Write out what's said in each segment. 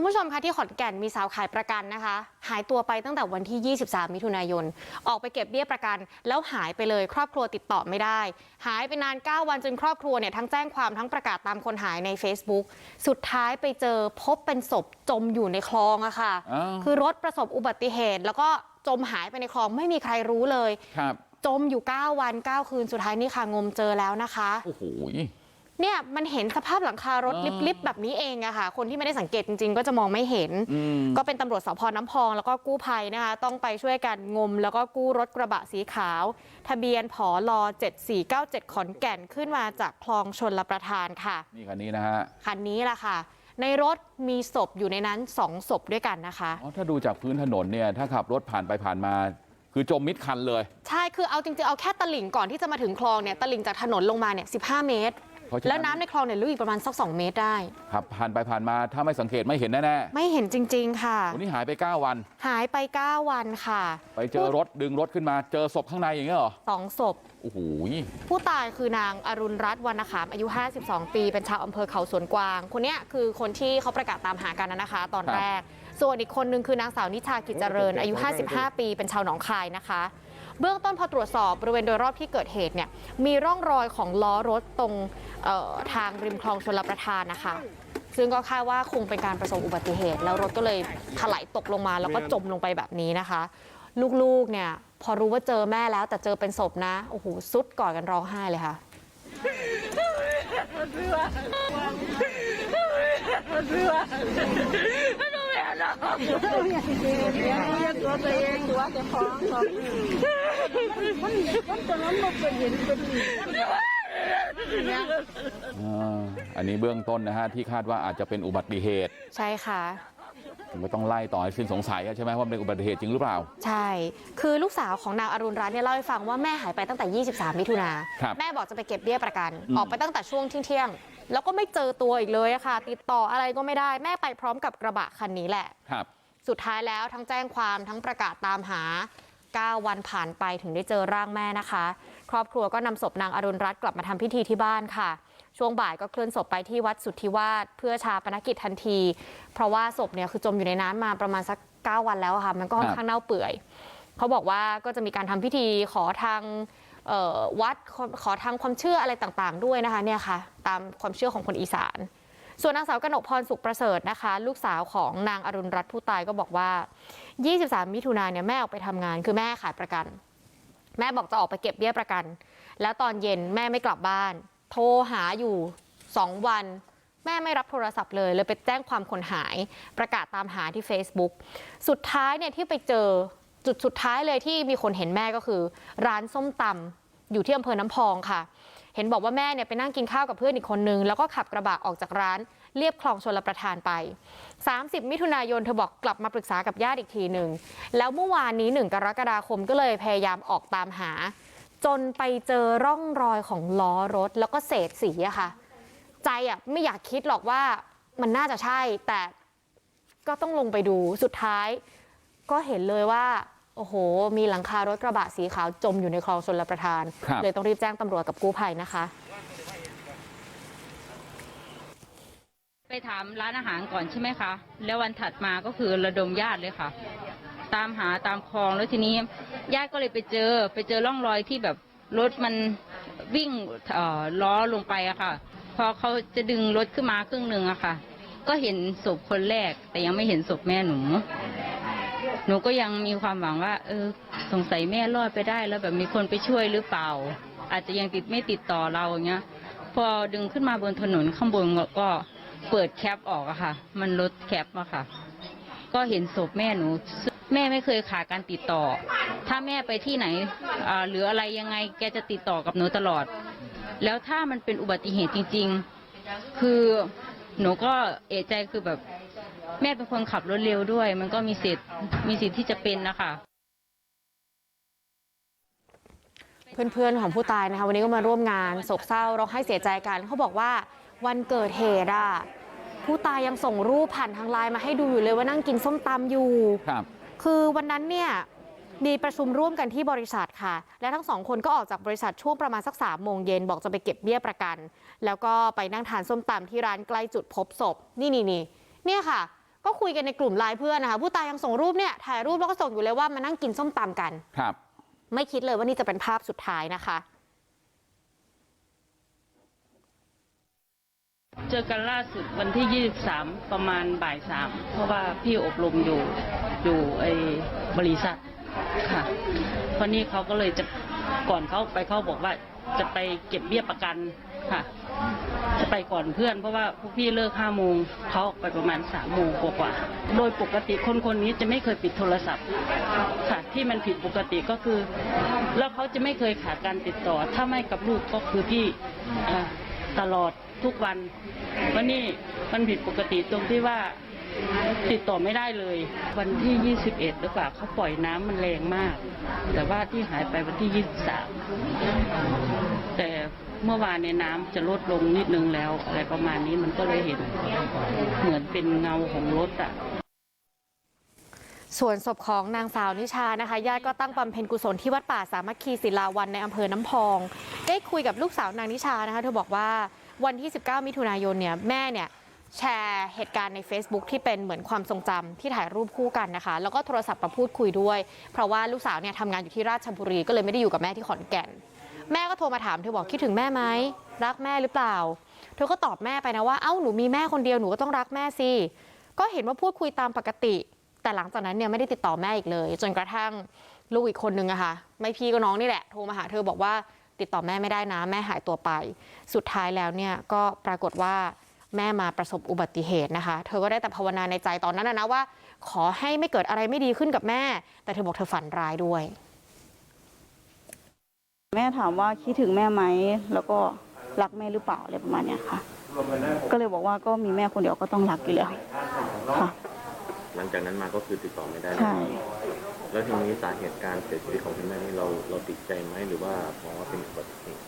คุณผู้ชมคะที่ขอนแก่นมีสาวขายประกันนะคะ หายตัวไปตั้งแต่วันที่ 23 มิถุนายน ออกไปเก็บเบี้ยประกัน แล้วหายไปเลยครอบครัวติดต่อไม่ได้ หายไปนาน 9 วันจนครอบครัวเนี่ยทั้งแจ้งความทั้งประกาศตามคนหายใน Facebook สุดท้ายไปเจอพบเป็นศพจมอยู่ในคลองอะค่ะอ้าวคือรถประสบอุบัติเหตุ แล้วก็จมหายไปในคลองไม่มีใครรู้เลยครับจมอยู่ 9 วัน 9 คืนสุดท้ายนี่ค่ะงมเจอแล้วนะคะโอ้โห เนี่ยมันเห็นสภาพหลังคารถอ่าลิบๆแบบนี้เองอะค่ะ คนที่ไม่ได้สังเกตจริง ๆ ก็จะมองไม่เห็นอืมก็เป็นตำรวจสพน้ำพองแล้วก็กู้ภัยนะคะ ต้องไปช่วยกันงม แล้วก็กู้รถกระบะสีขาว ทะเบียนผอล7497 ขอนแก่นขึ้นมาจากคลองชนลประทานค่ะ นี่คันนี้นะฮะคันนี้แหละค่ะ ในรถมีศพอยู่ในนั้นสองศพด้วยกันนะคะอ๋อถ้าดูจากพื้นถนนเนี่ยถ้าขับรถผ่านไปผ่านมาคือจมมิดคันเลย ใช่คือเอาจริงๆเอาแค่ตลิ่งก่อนที่จะมาถึงคลองเนี่ยตลิ่งจากถนนลงมาเนี่ย15 เมตร เพราะฉะนั้นแล้วน้ำในคลองเนี่ยลึกอีกประมาณสัก2เมตรได้ขับผ่านไปผ่านมาถ้าไม่สังเกตไม่เห็นแน่ไม่เห็นจริงๆค่ะๆวันนี้หายไป9วันหายไป9วันค่ะไปเจอรถดึงรถขึ้นมาเจอศพข้างในอย่างเงี้ยเหรอสองศพโอ้โหผู้ตายคือนางอรุณรัตน์วรรณขามอายุ 52 ปีเป็นชาวอำเภอเขาสวนกวาง คนเนี้ยคือคนที่เขาประกาศตามหากันนะคะ ตอนครับแรก ส่วนอีกคนนึงคือนางสาวนิชากิจเจริญอายุ 55 ปีเป็นชาวหนองคายนะคะ เบื้องต้นพอตรวจสอบบริเวณโดยรอบที่เกิดเหตุเนี่ยมีร่องรอยของล้อรถตรงทางริมคลองชลประทานนะคะ ซึ่งก็คาดว่าคงเป็นการประสบอุบัติเหตุ แล้วรถก็เลยถลายตกลงมาแล้วก็จมลงไปแบบนี้นะคะ ลูกๆเนี่ยพอรู้ว่าเจอแม่แล้วแต่เจอเป็นศพนะโอ้โหสุดกอดกันร้องไห้เลยค่ะตัวตัวเองตัวเจ้าของ มันมันตอนนั้นมันเป็นเห็นเป็นอ่าอันนี้เบื้องต้นนะฮะที่คาดว่าอาจจะเป็นอุบัติเหตุใช่ค่ะก็ต้องไล่ต่อให้สิ้นสงสัยอะใช่ไหมว่าเป็นอุบัติเหตุจริงหรือเปล่า ใช่ คือลูกสาวของนางอรุณรัตน์เนี่ยเล่าให้ฟังว่าแม่หายไปตั้งแต่ 23 มิถุนาครับแม่บอกจะไปเก็บเบี้ยประกันอืมออกไปตั้งแต่ช่วงเที่ยงๆแล้วก็ไม่เจอตัวอีกเลยอะค่ะ ติดต่ออะไรก็ไม่ได้แม่ไปพร้อมกับกระบะคันนี้แหละครับ สุดท้ายแล้วทั้งแจ้งความทั้งประกาศตามหา 9 วันผ่านไปถึงได้เจอร่างแม่นะคะ ครอบครัวก็นำศพนางอรุณรัตน์กลับมาทำพิธีที่บ้านค่ะ ช่วงบ่ายก็เคลื่อนศพไปที่วัดสุทธิวาสเพื่อชาปนกิจทันที เพราะว่าศพเนี่ยคือจมอยู่ในน้ำมาประมาณสัก 9 วันแล้วค่ะ มันก็ค่อนข้างเน่าเปื่อย เขาบอกว่าก็จะมีการทำพิธีขอทางวัดขอขอทางความเชื่ออะไรต่างๆ ด้วยนะคะเนี่ยค่ะ ตามความเชื่อของคนอีสาน ส่วนนางสาวกนกพรสุขประเสริฐนะคะ ลูกสาวของนางอรุณรัตน์ผู้ตายก็บอกว่า 23 มิถุนายนเนี่ยแม่ออกไปทำงานคือแม่ขายประกัน แม่บอกจะออกไปเก็บเบี้ยประกัน แล้วตอนเย็นแม่ไม่กลับบ้าน โทรหาอยู่ 2 วัน แม่ไม่รับโทรศัพท์เลยเลยไปแจ้งความคนหาย ประกาศตามหาที่ Facebook สุดท้ายเนี่ยที่ไปเจอจุดสุดท้ายเลยที่มีคนเห็นแม่ก็คือ ร้านส้มตำอยู่ที่อำเภอน้ำพองค่ะ เห็นบอกว่าแม่เนี่ยไปนั่งกินข้าวกับเพื่อนอีกคนนึงแล้วก็ขับกระบะออกจากร้านเรียบคลองชลประทานไป 30 มิถุนายนเธอบอกกลับมาปรึกษากับญาติอีกทีหนึ่งแล้วเมื่อวานนี้ 1 กรกฎาคมก็เลยพยายามออกตามหา จนไปเจอร่องรอยของล้อรถแล้วก็เศษสีอะค่ะ ใจอะไม่อยากคิดหรอกว่ามันน่าจะใช่แต่ก็ต้องลงไปดูสุดท้าย ก็เห็นเลยว่า โอ้โห มีหลังคารถกระบะสีขาวจมอยู่ในคลองชลประทานครับเลยต้องรีบแจ้งตำรวจกับกู้ภัยนะคะ ไปถามร้านอาหารก่อนใช่ไหมคะ แล้ววันถัดมาก็คือระดมญาติเลยค่ะ ตามหาตามคลองแล้วทีนี้ญาติก็เลยไปเจอ ไปเจอร่องรอยที่แบบรถมันวิ่งเอ่อล้อลงไปอะค่ะ พอเขาจะดึงรถขึ้นมาครึ่งหนึ่งอะค่ะ ก็เห็นศพคนแรกแต่ยังไม่เห็นศพแม่หนู หนูก็ยังมีความหวังว่า เออ สงสัยแม่รอดไปได้แล้วแบบมีคนไปช่วยหรือเปล่า อาจจะยังติดไม่ติดต่อเราอย่างเงี้ย พอดึงขึ้นมาบนถนนข้างบนก็เปิดแคปออกอะค่ะ มันลดแคปอะค่ะ ก็เห็นศพแม่หนู แม่ไม่เคยขาดการติดต่อ ถ้าแม่ไปที่ไหนหรืออะไรยังไงแกจะติดต่อกับหนูตลอด แล้วถ้ามันเป็นอุบัติเหตุจริง ๆ คือหนูก็เอะใจคือแบบ แม่เป็นคนขับรถเร็วด้วยมันก็มีสิทธิ์มีสิทธิ์ที่จะเป็นนะคะเพื่อนๆของผู้ตายนะคะวันนี้ก็มาร่วมงานโศกเศร้าร้องไห้เสียใจกันเขาบอกว่าวันเกิดเหตุอะผู้ตายยังส่งรูปผ่านทางไลน์มาให้ดูอยู่เลยว่านั่งกินส้มตำอยู่ครับ คือวันนั้นเนี่ยมีประชุมร่วมกันที่บริษัทค่ะ และทั้งสองคนก็ออกจากบริษัทช่วงประมาณสักสามโมงเย็นบอกจะไปเก็บเบี้ยประกัน แล้วก็ไปนั่งทานส้มตำที่ร้านใกล้จุดพบศพ นี่นี่นี่เนี่ยค่ะ ก็คุยกันในกลุ่มไลน์เพื่อนนะคะผู้ตายยังส่งรูปเนี่ยถ่ายรูปแล้วก็ส่งอยู่เลยว่ามานั่งกินส้มตำกันครับ ไม่คิดเลยว่านี่จะเป็นภาพสุดท้ายนะคะเจอกันล่าสุดวันที่ 23 ประมาณบ่ายสามเพราะว่าพี่อบรมอยู่อยู่ไอ้บริษัทค่ะเพราะนี่เขาก็เลยจะก่อนเขาไปเขาบอกว่าจะไปเก็บเบี้ยประกันค่ะ จะไปก่อนเพื่อนเพราะว่าพวกพี่เลิกห้าโมงเขาออกไปประมาณสามโมงกว่าๆโดยปกติคนคนนี้จะไม่เคยปิดโทรศัพท์ค่ะที่มันผิดปกติก็คือ แล้วเขาจะไม่เคยขาดการติดต่อ ถ้าไม่กับลูกก็คือพี่ตลอดทุกวันวันนี้มันผิดปกติตรงที่ว่า ติดต่อไม่ได้เลยวันที่ 21 หรือเปล่าเขาปล่อยน้ำมันแรงมาก แต่ว่าที่หายไปวันที่ 23 แต่เมื่อวานในน้ำจะลดลงนิดนึงแล้วอะไรประมาณนี้มันก็เลยเห็น เหมือนเป็นเงาของรถอะส่วนศพของนางสาวนิชานะคะญาติก็ตั้งบำเพ็ญกุศลที่วัดป่าสามัคคีศิลาวันในอำเภอน้ำพอง ได้คุยกับลูกสาวนางนิชานะคะ เธอบอกว่าวันที่ 19 มิถุนายนเนี่ยแม่เนี่ย แชร์เหตุการณ์ใน Facebook ที่เป็นเหมือนความทรงจำที่ถ่ายรูปคู่กันนะคะ แล้วก็โทรศัพท์มาพูดคุยด้วย เพราะว่าลูกสาวเนี่ยทำงานอยู่ที่ราชบุรีก็เลยไม่ได้อยู่กับแม่ที่ขอนแก่น แม่ก็โทรมาถามเธอบอกคิดถึงแม่ไหมรักแม่หรือเปล่า เธอก็ตอบแม่ไปนะว่าเอ้าหนูมีแม่คนเดียวหนูก็ต้องรักแม่สิก็เห็นว่าพูดคุยตามปกติ แต่หลังจากนั้นเนี่ยไม่ได้ติดต่อแม่อีกเลย จนกระทั่งลูกอีกคนนึงอะค่ะไม่พี่ก็น้องนี่แหละโทรมาหาเธอบอกว่าติดต่อแม่ไม่ได้นะแม่หายตัวไป สุดท้ายแล้วเนี่ยก็ปรากฏว่า แม่มาประสบอุบัติเหตุนะคะ เธอก็ได้แต่ภาวนาในใจตอนนั้นนะนะว่า ขอให้ไม่เกิดอะไรไม่ดีขึ้นกับแม่ แต่เธอบอกเธอฝันร้ายด้วย แม่ถามว่าคิดถึงแม่ไหมแล้วก็รักแม่หรือเปล่าอะไรประมาณเนี้ยค่ะ ก็เลยบอกว่าก็มีแม่คนเดียวก็ต้องรักอยู่แล้วค่ะหลังจากนั้นมาก็คือติดต่อไม่ได้เลยใช่แล้วทีนี้สาเหตุการเสียชีวิตของคุณแม่นี่เราเราติดใจไหมหรือว่ามองว่าเป็นอุบัติเหตุ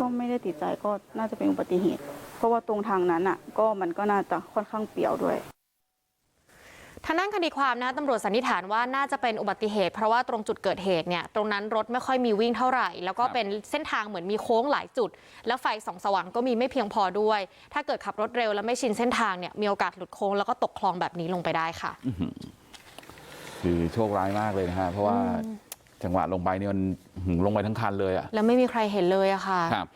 ก็ไม่ได้ติดใจก็น่าจะเป็นอุบัติเหตุ เพราะว่าตรงทางนั้นอะ ก็มันก็น่าจะค่อนข้างเปรี่ยวด้วยทางด้านคดีความนะตำรวจสันนิษฐานว่าน่าจะเป็นอุบัติเหตุ เพราะว่าตรงจุดเกิดเหตุเนี่ยตรงนั้นรถไม่ค่อยมีวิ่งเท่าไหร่ แล้วก็ครับเป็นเส้นทางเหมือนมีโค้งหลายจุด แล้วไฟส่องสว่างก็มีไม่เพียงพอด้วย ถ้าเกิดขับรถเร็วแล้วไม่ชินเส้นทางเนี่ยมีโอกาสหลุดโค้งแล้วก็ตกคลองแบบนี้ลงไปได้ค่ะคือโชคร้ายมากเลยนะฮะเพราะว่าจังหวะลงไปเนี่ยมันหืมลงไปทั้งคันเลยอะแล้วไม่มีใครเห็นเลยอะค่ะครับ